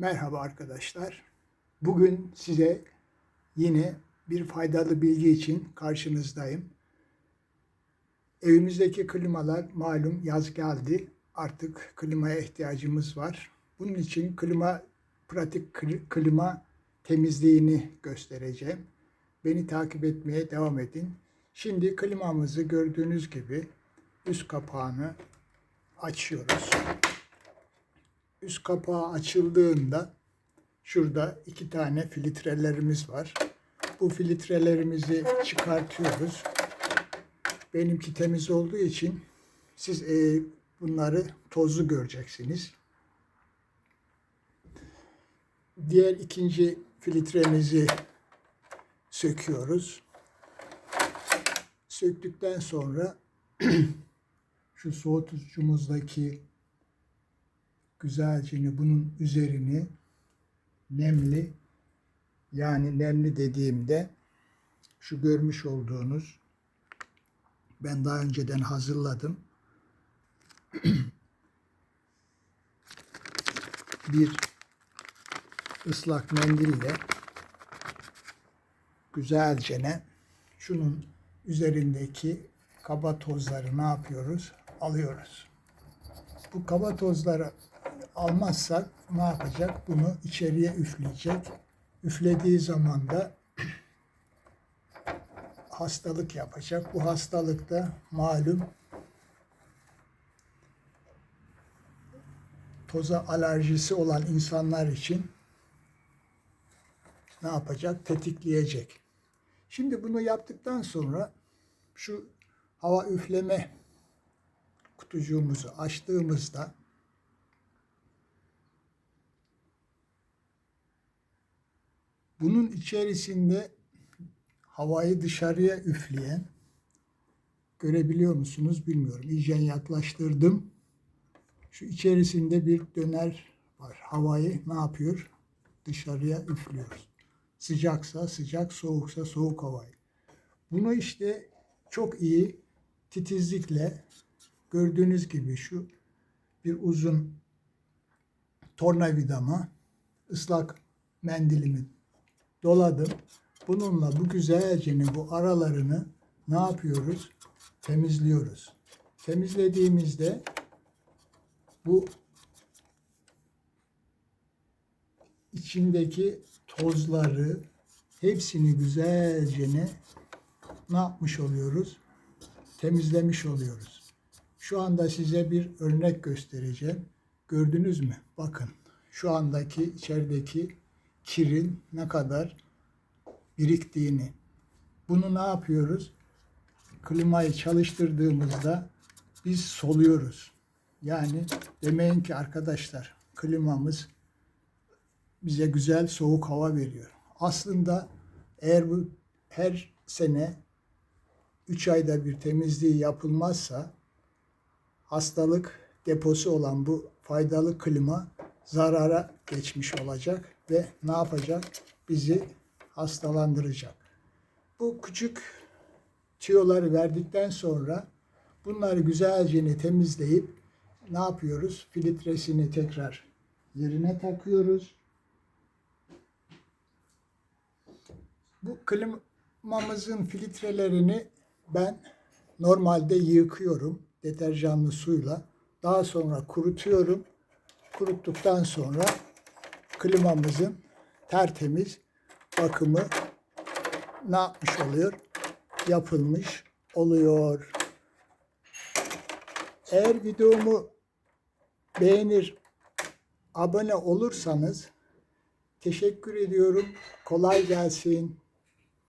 Merhaba arkadaşlar. Bugün size yine bir faydalı bilgi için karşınızdayım. Evimizdeki klimalar malum yaz geldi. Artık klimaya ihtiyacımız var. Bunun için klima pratik kli- klima temizliğini göstereceğim. Beni takip etmeye devam edin. Şimdi klimamızı gördüğünüz gibi üst kapağını açıyoruz üst kapağı açıldığında şurada iki tane filtrelerimiz var. Bu filtrelerimizi çıkartıyoruz. Benimki temiz olduğu için siz e, bunları tozlu göreceksiniz. Diğer ikinci filtremizi söküyoruz. Söktükten sonra şu soğutucumuzdaki güzelce bunun üzerini nemli yani nemli dediğimde şu görmüş olduğunuz ben daha önceden hazırladım. bir ıslak mendille güzelce şunun üzerindeki kaba tozları ne yapıyoruz? Alıyoruz. Bu kaba tozları almazsak ne yapacak? Bunu içeriye üfleyecek. Üflediği zaman da hastalık yapacak. Bu hastalıkta malum toza alerjisi olan insanlar için ne yapacak? Tetikleyecek. Şimdi bunu yaptıktan sonra şu hava üfleme kutucuğumuzu açtığımızda bunun içerisinde havayı dışarıya üfleyen görebiliyor musunuz bilmiyorum. İyice yaklaştırdım. Şu içerisinde bir döner var. Havayı ne yapıyor? Dışarıya üflüyoruz. Sıcaksa sıcak, soğuksa soğuk havayı. Bunu işte çok iyi titizlikle gördüğünüz gibi şu bir uzun tornavidama ıslak mendilimi doladım. Bununla bu güzelce bu aralarını ne yapıyoruz? Temizliyoruz. Temizlediğimizde bu içindeki tozları hepsini güzelce ne yapmış oluyoruz? Temizlemiş oluyoruz. Şu anda size bir örnek göstereceğim. Gördünüz mü? Bakın şu andaki içerideki kirin ne kadar biriktiğini. Bunu ne yapıyoruz? Klimayı çalıştırdığımızda biz soluyoruz. Yani demeyin ki arkadaşlar klimamız bize güzel soğuk hava veriyor. Aslında eğer bu her sene 3 ayda bir temizliği yapılmazsa hastalık deposu olan bu faydalı klima zarara geçmiş olacak ve ne yapacak? Bizi hastalandıracak. Bu küçük tüyoları verdikten sonra bunları güzelce temizleyip ne yapıyoruz? Filtresini tekrar yerine takıyoruz. Bu klimamızın filtrelerini ben normalde yıkıyorum deterjanlı suyla. Daha sonra kurutuyorum. Kuruttuktan sonra klimamızın tertemiz bakımı ne yapmış oluyor? Yapılmış oluyor. Eğer videomu beğenir, abone olursanız teşekkür ediyorum. Kolay gelsin.